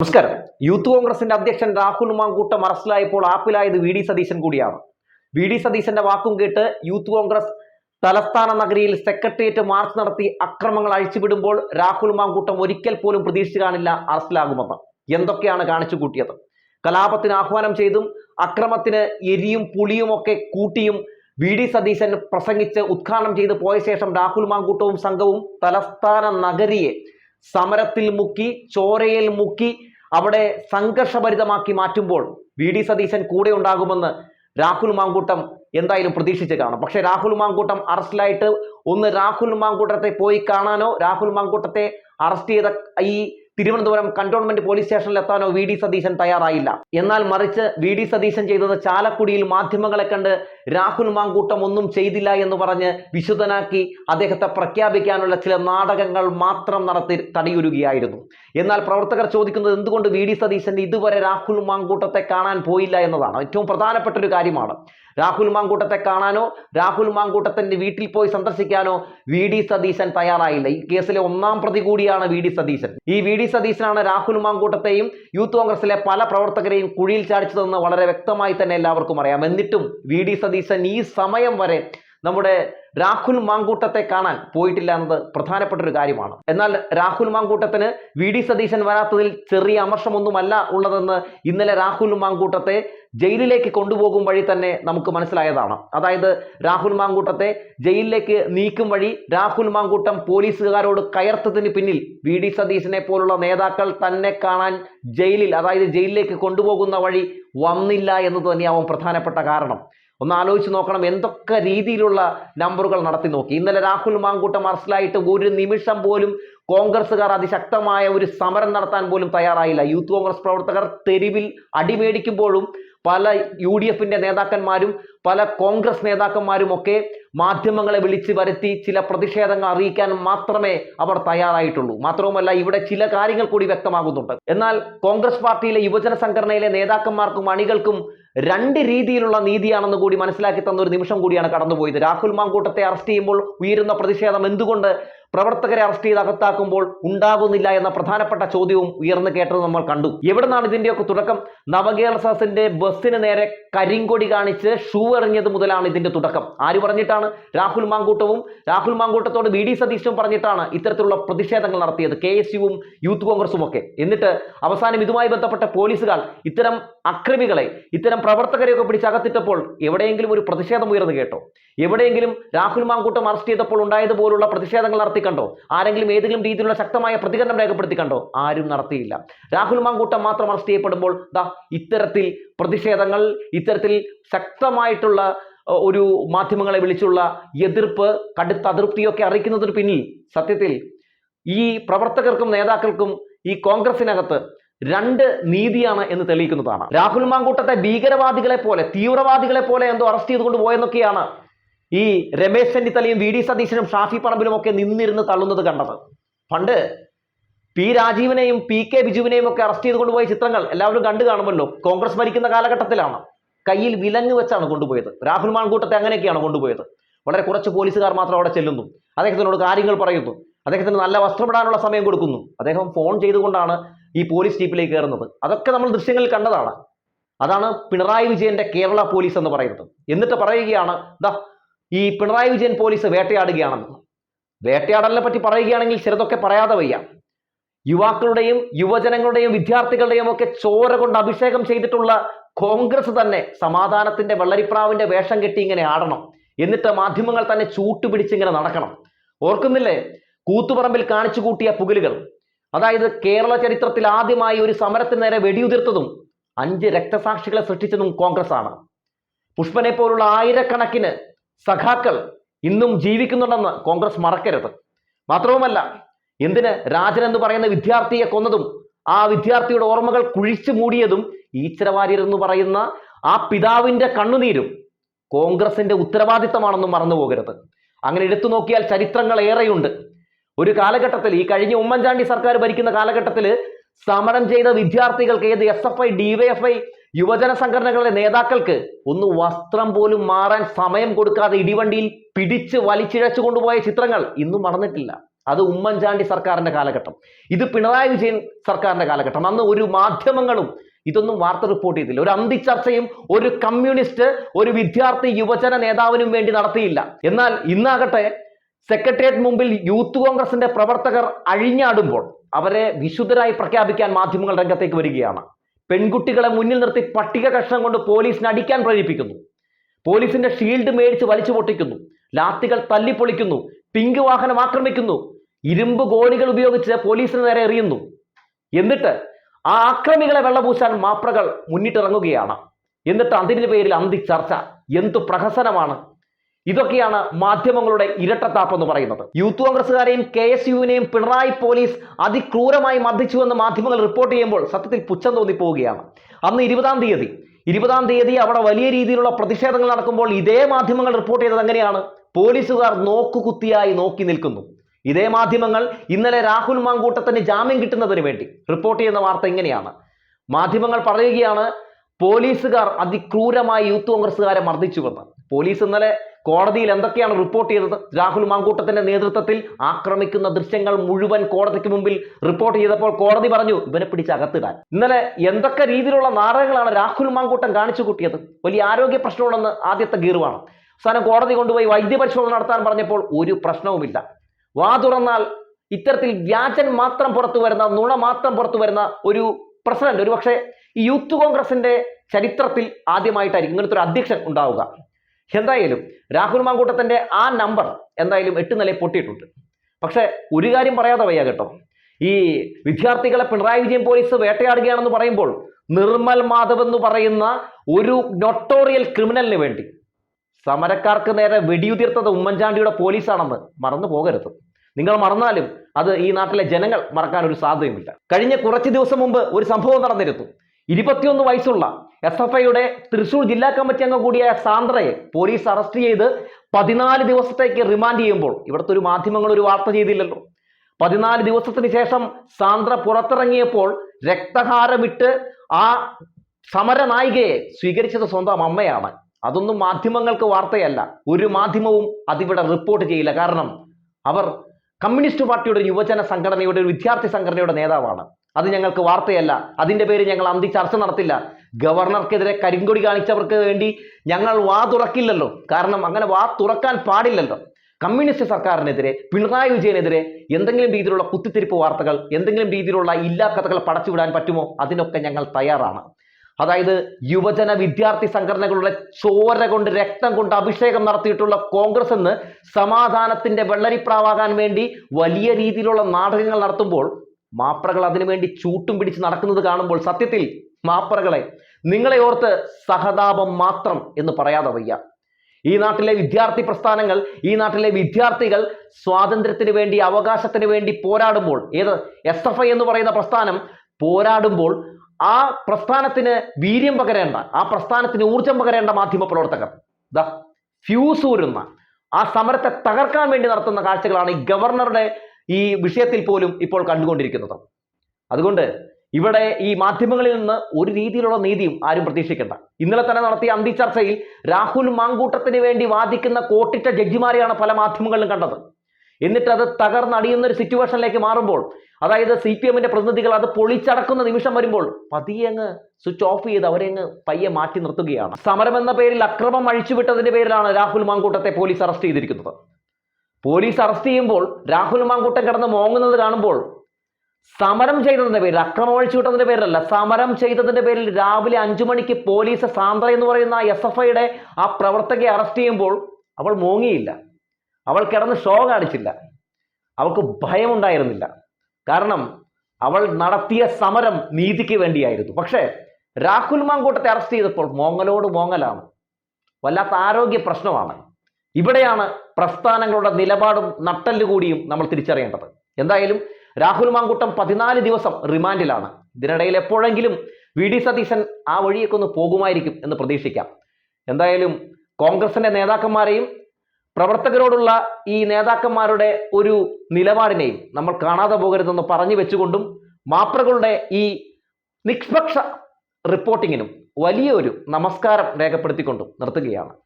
നമസ്കാരം. യൂത്ത് കോൺഗ്രസിന്റെ അധ്യക്ഷൻ രാഹുൽ മാങ്കൂട്ടം അറസ്റ്റിലായപ്പോൾ ആപ്പിലായത് വി ഡി സതീശൻ കൂടിയാണ്. വി ഡി സതീശന്റെ വാക്കും കേട്ട് യൂത്ത് കോൺഗ്രസ് തലസ്ഥാന നഗരിയിൽ സെക്രട്ടേറിയറ്റ് മാർച്ച് നടത്തി അക്രമങ്ങൾ അഴിച്ചുവിടുമ്പോൾ രാഹുൽ മാങ്കൂട്ടം ഒരിക്കൽ പോലും പ്രതീക്ഷിച്ചു കാണില്ല അറസ്റ്റിലാകുമെന്ന്. എന്തൊക്കെയാണ് കാണിച്ചു കൂട്ടിയത്? കലാപത്തിന് ആഹ്വാനം ചെയ്തും അക്രമത്തിന് എരിയും പുളിയും ഒക്കെ കൂട്ടിയും വി ഡി സതീശൻ പ്രസംഗിച്ച് ഉദ്ഘാടനം ചെയ്ത് പോയ ശേഷം രാഹുൽ മാങ്കൂട്ടവും സംഘവും തലസ്ഥാന നഗരിയെ സമരത്തിൽ മുക്കി ചോരയിൽ മുക്കി അവിടെ സംഘർഷഭരിതമാക്കി മാറ്റുമ്പോൾ വി ഡി സതീശൻ കൂടെ ഉണ്ടാകുമെന്ന് രാഹുൽ മാങ്കൂട്ടം എന്തായാലും പ്രതീക്ഷിച്ച് കാണും. പക്ഷേ രാഹുൽ മാങ്കൂട്ടം അറസ്റ്റിലായിട്ട് ഒന്ന് രാഹുൽ മാങ്കൂട്ടത്തെ പോയി കാണാനോ രാഹുൽ മാങ്കൂട്ടത്തെ അറസ്റ്റ് ചെയ്ത ഈ തിരുവനന്തപുരം കന്റോൺമെന്റ് പോലീസ് സ്റ്റേഷനിൽ എത്താനോ വി ഡി സതീശൻ തയ്യാറായില്ല. എന്നാൽ മറിച്ച് വി ഡി സതീശൻ ചെയ്തത് ചാലക്കുടിയിൽ മാധ്യമങ്ങളെ കണ്ട് രാഹുൽ മാങ്കൂട്ടം ഒന്നും ചെയ്തില്ല എന്ന് പറഞ്ഞ് വിശുദ്ധനാക്കി അദ്ദേഹത്തെ പ്രഖ്യാപിക്കാനുള്ള ചില നാടകങ്ങൾ മാത്രം നടത്തി തടിയുരുകയായിരുന്നു. എന്നാൽ പ്രവർത്തകർ ചോദിക്കുന്നത് എന്തുകൊണ്ട് വി ഡി സതീശൻ ഇതുവരെ രാഹുൽ മാങ്കൂട്ടത്തെ കാണാൻ പോയില്ല എന്നതാണ്. ഏറ്റവും പ്രധാനപ്പെട്ട ഒരു കാര്യമാണ്. രാഹുൽ മാങ്കൂട്ടത്തെ കാണാനോ രാഹുൽ മാങ്കൂട്ടത്തിന്റെ വീട്ടിൽ പോയി സന്ദർശിക്കാനോ വി ഡി സതീശൻ തയ്യാറായില്ല. ഈ കേസിലെ ഒന്നാം പ്രതി കൂടിയാണ് വി ഡി സതീശൻ. ഈ വി ഡി സതീശനാണ് രാഹുൽ മാങ്കൂട്ടത്തെയും യൂത്ത് കോൺഗ്രസിലെ പല പ്രവർത്തകരെയും കുഴിയിൽ ചാടിച്ചതെന്ന് വളരെ വ്യക്തമായി തന്നെ എല്ലാവർക്കും അറിയാം. എന്നിട്ടും വി ഡി സതീശൻ ഈ സമയം വരെ നമ്മുടെ രാഹുൽ മാങ്കൂട്ടത്തെ കാണാൻ പോയിട്ടില്ല എന്നത് പ്രധാനപ്പെട്ട ഒരു കാര്യമാണ്. എന്നാൽ രാഹുൽ മാങ്കൂട്ടത്തിന് വി ഡി സതീശൻ വരാത്തതിൽ ചെറിയ അമർഷമൊന്നുമല്ല ഉള്ളതെന്ന് ഇന്നലെ രാഹുൽ മാങ്കൂട്ടത്തെ ജയിലിലേക്ക് കൊണ്ടുപോകും വഴി തന്നെ നമുക്ക് മനസ്സിലായതാണ്. അതായത് രാഹുൽ മാങ്കൂട്ടത്തെ ജയിലിലേക്ക് നീക്കും വഴി രാഹുൽ മാങ്കൂട്ടം പോലീസുകാരോട് കയർത്തതിന് പിന്നിൽ വി ഡി സതീശനെ പോലുള്ള നേതാക്കൾ തന്നെ കാണാൻ ജയിലിൽ അതായത് ജയിലിലേക്ക് കൊണ്ടുപോകുന്ന വഴി വന്നില്ല എന്നത് തന്നെയാവും പ്രധാനപ്പെട്ട കാരണം. ഒന്ന് ആലോചിച്ച് നോക്കണം എന്തൊക്കെ രീതിയിലുള്ള നമ്പറുകൾ നടത്തി നോക്കി. ഇന്നലെ രാഹുൽ മാങ്കൂട്ടം അറസ്റ്റിലായിട്ട് ഒരു നിമിഷം പോലും കോൺഗ്രസ്സുകാർ അതിശക്തമായ ഒരു സമരം നടത്താൻ പോലും തയ്യാറായില്ല. യൂത്ത് കോൺഗ്രസ് പ്രവർത്തകർ തെരുവിൽ അടിമേടിക്കുമ്പോഴും പല യു ഡി എഫിന്റെ നേതാക്കന്മാരും പല കോൺഗ്രസ് നേതാക്കന്മാരും ഒക്കെ മാധ്യമങ്ങളെ വിളിച്ചു വരുത്തി ചില പ്രതിഷേധങ്ങൾ അറിയിക്കാൻ മാത്രമേ അവർ തയ്യാറായിട്ടുള്ളൂ. മാത്രവുമല്ല ഇവിടെ ചില കാര്യങ്ങൾ കൂടി വ്യക്തമാകുന്നുണ്ട്. എന്നാൽ കോൺഗ്രസ് പാർട്ടിയിലെ യുവജന സംഘടനയിലെ നേതാക്കന്മാർക്കും അണികൾക്കും രണ്ട് രീതിയിലുള്ള നീതിയാണെന്ന് കൂടി മനസ്സിലാക്കി തന്ന ഒരു നിമിഷം കൂടിയാണ് കടന്നുപോയത്. രാഹുൽ മാങ്കൂട്ടത്തെ അറസ്റ്റ് ചെയ്യുമ്പോൾ ഉയരുന്ന പ്രതിഷേധം എന്തുകൊണ്ട് പ്രവർത്തകരെ അറസ്റ്റ് ചെയ്ത് അകത്താക്കുമ്പോൾ ഉണ്ടാകുന്നില്ല എന്ന പ്രധാനപ്പെട്ട ചോദ്യവും ഉയർന്നു കേട്ടത് നമ്മൾ കണ്ടു. എവിടുന്നാണ് ഇതിന്റെയൊക്കെ തുടക്കം? നവകേരള സദസ്സിന്റെ ബസ്സിന് നേരെ കരിങ്കൊടി കാണിച്ച് ഷൂ എറിഞ്ഞത് മുതലാണ് ഇതിന്റെ തുടക്കം. ആര് പറഞ്ഞിട്ടാണ്? രാഹുൽ മാങ്കൂട്ടവും. രാഹുൽ മാങ്കൂട്ടത്തോട് വി ഡി സതീശനും പറഞ്ഞിട്ടാണ് ഇത്തരത്തിലുള്ള പ്രതിഷേധങ്ങൾ നടത്തിയത്. കെ എസ് യുവും യൂത്ത് കോൺഗ്രസും ഒക്കെ. എന്നിട്ട് അവസാനം ഇതുമായി ബന്ധപ്പെട്ട പോലീസുകാർ ഇത്തരം അക്രമികളെ ഇത്തരം പ്രവർത്തകരെയൊക്കെ പിടിച്ച് അകത്തിട്ടപ്പോൾ എവിടെയെങ്കിലും ഒരു പ്രതിഷേധം ഉയർന്നു കേട്ടോ. എവിടെയെങ്കിലും രാഹുൽ മാങ്കൂട്ടം അറസ്റ്റ് ചെയ്തപ്പോൾ ഉണ്ടായതുപോലുള്ള പ്രതിഷേധങ്ങൾ നടത്തി കണ്ടോ? ആരെങ്കിലും ഏതെങ്കിലും രീതിയിലുള്ള ശക്തമായ പ്രതികരണം രേഖപ്പെടുത്തി കണ്ടോ? ആരും നടത്തിയില്ല. രാഹുൽ മാങ്കൂട്ടം മാത്രം അറസ്റ്റ് ചെയ്യപ്പെടുമ്പോൾ ഇത്തരത്തിൽ പ്രതിഷേധങ്ങൾ ഇത്തരത്തിൽ ശക്തമായിട്ടുള്ള ഒരു മാധ്യമങ്ങളെ വിളിച്ചുള്ള എതിർപ്പ് കടുത്ത അതൃപ്തിയൊക്കെ അറിയിക്കുന്നതിന് പിന്നിൽ സത്യത്തിൽ ഈ പ്രവർത്തകർക്കും നേതാക്കൾക്കും ഈ കോൺഗ്രസിനകത്ത് രണ്ട് നീതിയാണ് എന്ന് തെളിയിക്കുന്നതാണ്. രാഹുൽ മാങ്കൂട്ടത്തെ ഭീകരവാദികളെ പോലെ തീവ്രവാദികളെ പോലെ എന്തോ അറസ്റ്റ് ചെയ്തുകൊണ്ട് പോയെന്നൊക്കെയാണ് ഈ രമേശ് ചെന്നിത്തലയും വി ഡി സതീശനും ഷാഫി പറമ്പിലും ഒക്കെ നിന്നിരുന്ന് തള്ളുന്നത് കണ്ടത്. പണ്ട് പി രാജീവിനെയും പി കെ ബിജുവിനെയും ഒക്കെ അറസ്റ്റ് ചെയ്ത് കൊണ്ടുപോയ ചിത്രങ്ങൾ എല്ലാവരും കണ്ടു കാണുമല്ലോ. കോൺഗ്രസ് ഭരിക്കുന്ന കാലഘട്ടത്തിലാണ്. കയ്യിൽ വിലങ്ങ് വെച്ചാണ് കൊണ്ടുപോയത്. രാഹുൽ മാൻകൂട്ടത്തെ അങ്ങനെയൊക്കെയാണ് കൊണ്ടുപോയത്. വളരെ കുറച്ച് പോലീസുകാർ മാത്രം അവിടെ ചെല്ലുന്നു. അദ്ദേഹത്തിനോട് കാര്യങ്ങൾ പറയുന്നു. അദ്ദേഹത്തിന് നല്ല വസ്ത്രമിടാനുള്ള സമയം കൊടുക്കുന്നു. അദ്ദേഹം ഫോൺ ചെയ്തുകൊണ്ടാണ് ഈ പോലീസ് ജീപ്പിലേക്ക് കയറുന്നത്. അതൊക്കെ നമ്മൾ ദൃശ്യങ്ങളിൽ കണ്ടതാണ്. അതാണ് പിണറായി വിജയന്റെ കേരള പോലീസ് എന്ന് പറയുന്നത്. എന്നിട്ട് പറയുകയാണ് ദാ ഈ പിണറായി വിജയൻ പോലീസ് വേട്ടയാടുകയാണെന്ന്. വേട്ടയാടലിനെ പറ്റി പറയുകയാണെങ്കിൽ ചിലതൊക്കെ പറയാതെ വയ്യ. യുവാക്കളുടെയും യുവജനങ്ങളുടെയും വിദ്യാർത്ഥികളുടെയും ഒക്കെ ചോര കൊണ്ട് അഭിഷേകം ചെയ്തിട്ടുള്ള കോൺഗ്രസ് തന്നെ സമാധാനത്തിന്റെ വെള്ളരിപ്രാവിന്റെ വേഷം കെട്ടി ഇങ്ങനെ ആടണം. എന്നിട്ട് മാധ്യമങ്ങൾ തന്നെ ചൂട്ടുപിടിച്ച് ഇങ്ങനെ നടക്കണം. ഓർക്കുന്നില്ലേ? കൂത്തുപറമ്പിൽ കാണിച്ചു കൂട്ടിയ പുകലുകൾ. അതായത് കേരള ചരിത്രത്തിൽ ആദ്യമായി ഒരു സമരത്തിന് നേരെ വെടിയുതിർത്തതും അഞ്ച് രക്തസാക്ഷികളെ സൃഷ്ടിച്ചതും കോൺഗ്രസ് ആണ് പുഷ്പനെ പോലുള്ള ആയിരക്കണക്കിന് സഖാക്കൾ ഇന്നും ജീവിക്കുന്നുണ്ടെന്ന് കോൺഗ്രസ് മറക്കരുത്. മാത്രവുമല്ല എന്തിന് രാജൻ എന്ന് പറയുന്ന വിദ്യാർത്ഥിയെ കൊന്നതും ആ വിദ്യാർത്ഥിയുടെ ഓർമ്മകൾ കുഴിച്ചു മൂടിയതും ഈശ്വരവാര്യർ എന്ന് പറയുന്ന ആ പിതാവിന്റെ കണ്ണുനീരും കോൺഗ്രസിന്റെ ഉത്തരവാദിത്തമാണെന്നും മറന്നു പോകരുത് അങ്ങനെ എടുത്തു നോക്കിയാൽ ചരിത്രങ്ങൾ ഏറെയുണ്ട്. ഒരു കാലഘട്ടത്തിൽ ഈ കഴിഞ്ഞ ഉമ്മൻചാണ്ടി സർക്കാർ ഭരിക്കുന്ന കാലഘട്ടത്തിൽ സമരം ചെയ്ത വിദ്യാർത്ഥികൾക്ക് ഏത് എസ് എഫ് ഐ ഡിവൈഎഫ്ഐ യുവജന സംഘടനകളുടെ നേതാക്കൾക്ക് ഒന്ന് വസ്ത്രം പോലും മാറാൻ സമയം കൊടുക്കാതെ ഇടിവണ്ടിയിൽ പിടിച്ച് വലിച്ചിഴച്ചു കൊണ്ടുപോയ ചിത്രങ്ങൾ ഇന്നും മറന്നിട്ടില്ല അത് ഉമ്മൻചാണ്ടി സർക്കാരിന്റെ കാലഘട്ടം. ഇത് പിണറായി വിജയൻ സർക്കാരിന്റെ കാലഘട്ടം. അന്ന് ഒരു മാധ്യമങ്ങളും ഇതൊന്നും വാർത്ത റിപ്പോർട്ട് ചെയ്തില്ല. ഒരു അന്തിച്ചർച്ചയും ഒരു കമ്മ്യൂണിസ്റ്റ് ഒരു വിദ്യാർത്ഥി യുവജന നേതാവിനും വേണ്ടി നടത്തിയില്ല. എന്നാൽ ഇന്നാകട്ടെ സെക്രട്ടേറിയറ്റ് മുമ്പിൽ യൂത്ത് കോൺഗ്രസിന്റെ പ്രവർത്തകർ അഴിഞ്ഞാടുമ്പോൾ അവരെ വിശുദ്ധരായി പ്രഖ്യാപിക്കാൻ മാധ്യമങ്ങൾ രംഗത്തേക്ക് വരികയാണ്. പെൺകുട്ടികളെ മുന്നിൽ നിർത്തി പട്ടിക കഷ്ണം കൊണ്ട് പോലീസിനെ അടിക്കാൻ പ്രേരിപ്പിക്കുന്നു. പോലീസിന്റെ ഷീൽഡ് മേടിച്ച് വലിച്ചു പൊട്ടിക്കുന്നു. ലാത്തികൾ തല്ലിപ്പൊളിക്കുന്നു. പിങ്ക് വാഹനം ആക്രമിക്കുന്നു. ഇരുമ്പ് ഗോളികൾ ഉപയോഗിച്ച് പോലീസിന് നേരെ എറിയുന്നു. എന്നിട്ട് ആ ആക്രമികളെ വെള്ളപൂശാൻ മാപ്രകൾ മുന്നിട്ടിറങ്ങുകയാണ്. എന്നിട്ട് അതിന്റെ പേരിൽ അന്തി ചർച്ച എന്തു പ്രഹസനമാണ്. ഇതൊക്കെയാണ് മാധ്യമങ്ങളുടെ ഇരട്ടത്താപ്പ് എന്ന് പറയുന്നത്. യൂത്ത് കോൺഗ്രസുകാരെയും കെ എസ് യുവിനെയും പിണറായി പോലീസ് അതിക്രൂരമായി മർദ്ദിച്ചുവെന്ന് മാധ്യമങ്ങൾ റിപ്പോർട്ട് ചെയ്യുമ്പോൾ സത്യത്തിൽ പുച്ഛം തോന്നിപ്പോവുകയാണ്. അന്ന് ഇരുപതാം തീയതി ഇരുപതാം തീയതി അവിടെ വലിയ രീതിയിലുള്ള പ്രതിഷേധങ്ങൾ നടക്കുമ്പോൾ ഇതേ മാധ്യമങ്ങൾ റിപ്പോർട്ട് ചെയ്തത് എങ്ങനെയാണ്? പോലീസുകാർ നോക്കുകുത്തിയായി നോക്കി നിൽക്കുന്നു. ഇതേ മാധ്യമങ്ങൾ ഇന്നലെ രാഹുൽ മാങ്കൂട്ടത്തിന് ജാമ്യം കിട്ടുന്നതിന് വേണ്ടി റിപ്പോർട്ട് ചെയ്യുന്ന വാർത്ത ഇങ്ങനെയാണ്. മാധ്യമങ്ങൾ പറയുകയാണ് പോലീസുകാർ അതിക്രൂരമായി യൂത്ത് കോൺഗ്രസുകാരെ മർദ്ദിച്ചുവെന്ന്. പോലീസ് ഇന്നലെ കോടതിയിൽ എന്തൊക്കെയാണ് റിപ്പോർട്ട് ചെയ്തത്? രാഹുൽ മാങ്കൂട്ടത്തിന്റെ നേതൃത്വത്തിൽ ആക്രമിക്കുന്ന ദൃശ്യങ്ങൾ മുഴുവൻ കോടതിക്ക് മുമ്പിൽ റിപ്പോർട്ട് ചെയ്തപ്പോൾ കോടതി പറഞ്ഞു ഇവനെ പിടിച്ച് അകത്തിടാൻ. ഇന്നലെ എന്തൊക്കെ രീതിയിലുള്ള നാടകങ്ങളാണ് രാഹുൽ മാങ്കൂട്ടം കാണിച്ചു കൂട്ടിയത്? വലിയ ആരോഗ്യ പ്രശ്നമുണ്ടെന്ന് ആദ്യത്തെ ഗീർവാണ്. അവസാനം കോടതി കൊണ്ടുപോയി വൈദ്യപരിശോധന നടത്താൻ പറഞ്ഞപ്പോൾ ഒരു പ്രശ്നവുമില്ല. വാ തുറന്നാൽ ഇത്തരത്തിൽ വ്യാജൻ മാത്രം പുറത്തു വരുന്ന നുണ മാത്രം പുറത്തു വരുന്ന ഒരു പ്രസിഡന്റ്. ഒരു പക്ഷേ ഈ യൂത്ത് കോൺഗ്രസിന്റെ ചരിത്രത്തിൽ ആദ്യമായിട്ടായിരിക്കും ഇങ്ങനത്തെ ഒരു അധ്യക്ഷൻ ഉണ്ടാവുക. എന്തായാലും രാഹുൽ മാങ്കൂട്ടത്തിന്റെ ആ നമ്പർ എന്തായാലും എട്ട് നിലയിൽ പൊട്ടിയിട്ടുണ്ട്. പക്ഷെ ഒരു കാര്യം പറയാതെ വയ്യ കേട്ടോ. ഈ വിദ്യാർത്ഥികളെ പിണറായി വിജയൻ പോലീസ് വേട്ടയാടുകയാണെന്ന് പറയുമ്പോൾ നിർമ്മൽ മാധവ് എന്ന് പറയുന്ന ഒരു നൊട്ടോറിയൽ ക്രിമിനലിന് വേണ്ടി സമരക്കാർക്ക് നേരെ വെടിയുതിർത്തത് ഉമ്മൻചാണ്ടിയുടെ പോലീസാണെന്ന് മറന്നു പോകരുത്. നിങ്ങൾ മറന്നാലും അത് ഈ നാട്ടിലെ ജനങ്ങൾ മറക്കാൻ ഒരു സാധ്യതയുമില്ല. കഴിഞ്ഞ കുറച്ച് ദിവസം മുമ്പ് ഒരു സംഭവം നടന്നിരുന്നു. ഇരുപത്തിയൊന്ന് വയസ്സുള്ള എസ് എഫ് ഐയുടെ തൃശൂർ ജില്ലാ കമ്മിറ്റി അംഗം കൂടിയായ സാന്ദ്രയെ പോലീസ് അറസ്റ്റ് ചെയ്ത് പതിനാല് ദിവസത്തേക്ക് റിമാൻഡ് ചെയ്യുമ്പോൾ ഇവിടുത്തെ ഒരു മാധ്യമങ്ങൾ ഒരു വാർത്ത ചെയ്തില്ലല്ലോ. പതിനാല് ദിവസത്തിന് ശേഷം സാന്ദ്ര പുറത്തിറങ്ങിയപ്പോൾ രക്തഹാരമിട്ട് ആ സമര നായികയെ സ്വീകരിച്ചത് സ്വന്തം അമ്മയാണ്. അതൊന്നും മാധ്യമങ്ങൾക്ക് വാർത്തയല്ല. ഒരു മാധ്യമവും അതിവിടെ റിപ്പോർട്ട് ചെയ്യില്ല. കാരണം അവർ കമ്മ്യൂണിസ്റ്റ് പാർട്ടിയുടെ യുവജന സംഘടനയുടെ ഒരു വിദ്യാർത്ഥി സംഘടനയുടെ നേതാവാണ്. അത് ഞങ്ങൾക്ക് വാർത്തയല്ല. അതിന്റെ പേര് ഞങ്ങൾ അന്തി ചർച്ച നടത്തില്ല. ഗവർണർക്കെതിരെ കരിങ്കൊടി കാണിച്ചവർക്ക് വേണ്ടി ഞങ്ങൾ വാ തുറക്കില്ലല്ലോ. കാരണം അങ്ങനെ വാ തുറക്കാൻ പാടില്ലല്ലോ. കമ്മ്യൂണിസ്റ്റ് സർക്കാരിനെതിരെ പിണറായി വിജയനെതിരെ എന്തെങ്കിലും രീതിയിലുള്ള കുത്തിത്തിരിപ്പ് വാർത്തകൾ എന്തെങ്കിലും രീതിയിലുള്ള ഇല്ലാ കഥകൾ പടച്ചുവിടാൻ പറ്റുമോ? അതിനൊക്കെ ഞങ്ങൾ തയ്യാറാണ്. അതായത് യുവജന വിദ്യാർത്ഥി സംഘടനകളുടെ ചോര കൊണ്ട് രക്തം കൊണ്ട് അഭിഷേകം നടത്തിയിട്ടുള്ള കോൺഗ്രസ് എന്ന് സമാധാനത്തിന്റെ വെള്ളരിപ്രാവാകാൻ വേണ്ടി വലിയ രീതിയിലുള്ള നാടകങ്ങൾ നടത്തുമ്പോൾ മാപ്രകൾ അതിനുവേണ്ടി ചൂട്ടും പിടിച്ച് നടക്കുന്നത് കാണുമ്പോൾ സത്യത്തിൽ മാപ്രകളെ നിങ്ങളെ ഓർത്ത് സഹതാപം മാത്രം എന്ന് പറയാതെ വയ്യ. ഈ നാട്ടിലെ വിദ്യാർത്ഥി പ്രസ്ഥാനങ്ങൾ ഈ നാട്ടിലെ വിദ്യാർത്ഥികൾ സ്വാതന്ത്ര്യത്തിന് വേണ്ടി അവകാശത്തിന് വേണ്ടി പോരാടുമ്പോൾ ഏത് എസ് എഫ് ഐ എന്ന് പറയുന്ന പ്രസ്ഥാനം പോരാടുമ്പോൾ ആ പ്രസ്ഥാനത്തിന് വീര്യം പകരേണ്ട ആ പ്രസ്ഥാനത്തിന് ഊർജം പകരേണ്ട മാധ്യമ പ്രവർത്തകർ. ദ ഫ്യൂസ് ഊരുന്ന ആ സമരത്തെ തകർക്കാൻ വേണ്ടി നടത്തുന്ന കാഴ്ചകളാണ് ഈ ഗവർണറുടെ ഈ വിഷയത്തിൽ പോലും ഇപ്പോൾ കണ്ടുകൊണ്ടിരിക്കുന്നത്. അതുകൊണ്ട് ഇവിടെ ഈ മാധ്യമങ്ങളിൽ നിന്ന് ഒരു രീതിയിലുള്ള നീതിയും ആരും പ്രതീക്ഷിക്കേണ്ട. ഇന്നലെ തന്നെ നടത്തിയ അന്തി ചർച്ചയിൽ രാഹുൽ മാങ്കൂട്ടത്തിന് വേണ്ടി വാദിക്കുന്ന കോട്ടിട്ട ജഡ്ജിമാരെയാണ് പല മാധ്യമങ്ങളിലും കണ്ടത്. എന്നിട്ട് അത് തകർന്നടിയുന്ന ഒരു സിറ്റുവേഷനിലേക്ക് മാറുമ്പോൾ അതായത് സി പി എമ്മിന്റെ പ്രതിനിധികൾ അത് പൊളിച്ചടക്കുന്ന നിമിഷം വരുമ്പോൾ പതിയെ അങ്ങ് സ്വിച്ച് ഓഫ് ചെയ്ത് അവരെ അങ്ങ് പയ്യെ മാറ്റി നിർത്തുകയാണ്. സമരം എന്ന പേരിൽ അക്രമം അഴിച്ചുവിട്ടതിന്റെ പേരിലാണ് രാഹുൽ മാങ്കൂട്ടത്തെ പോലീസ് അറസ്റ്റ് ചെയ്തിരിക്കുന്നത്. പോലീസ് അറസ്റ്റ് ചെയ്യുമ്പോൾ രാഹുൽ മാങ്കൂട്ടം കിടന്ന് മോങ്ങുന്നത് കാണുമ്പോൾ സമരം ചെയ്തതിന്റെ പേരിൽ അക്രമം അഴിച്ചുവിട്ടതിന്റെ പേരിലല്ല സമരം ചെയ്തതിന്റെ പേരിൽ രാവിലെ അഞ്ചു മണിക്ക് പോലീസ് സാന്ദ്ര എന്ന് പറയുന്ന എസ് എഫ് ഐയുടെ ആ പ്രവർത്തകയെ അറസ്റ്റ് ചെയ്യുമ്പോൾ അവൾ മോങ്ങിയില്ല. അവൾ കിടന്ന് ഷോ കാണിച്ചില്ല. അവൾക്ക് ഭയമുണ്ടായിരുന്നില്ല. കാരണം അവൾ നടത്തിയ സമരം നീതിക്ക് വേണ്ടിയായിരുന്നു. പക്ഷേ രാഹുൽ മാങ്കൂട്ടത്തെ അറസ്റ്റ് ചെയ്തപ്പോൾ മോങ്ങലോട് മോങ്ങലാണ്. വല്ലാത്ത ആരോഗ്യ പ്രശ്നമാണ്. ഇവിടെയാണ് പ്രസ്ഥാനങ്ങളുടെ നിലപാടും നട്ടല്ലുകൂടിയും നമ്മൾ തിരിച്ചറിയേണ്ടത്. എന്തായാലും രാഹുൽ മാങ്കുട്ടം പതിനാല് ദിവസം റിമാൻഡിലാണ്. ഇതിനിടയിൽ എപ്പോഴെങ്കിലും വി ഡി സതീശൻ ആ വഴിയൊക്കെ ഒന്ന് പോകുമായിരിക്കും എന്ന് പ്രതീക്ഷിക്കാം. എന്തായാലും കോൺഗ്രസിന്റെ നേതാക്കന്മാരെയും പ്രവർത്തകരോടുള്ള ഈ നേതാക്കന്മാരുടെ ഒരു നിലപാടിനെയും നമ്മൾ കാണാതെ പോകരുതെന്ന് പറഞ്ഞു വെച്ചുകൊണ്ടും മാപ്രകളുടെ ഈ നിഷ്പക്ഷ റിപ്പോർട്ടിങ്ങിനും വലിയൊരു നമസ്കാരം രേഖപ്പെടുത്തിക്കൊണ്ടും നിർത്തുകയാണ്.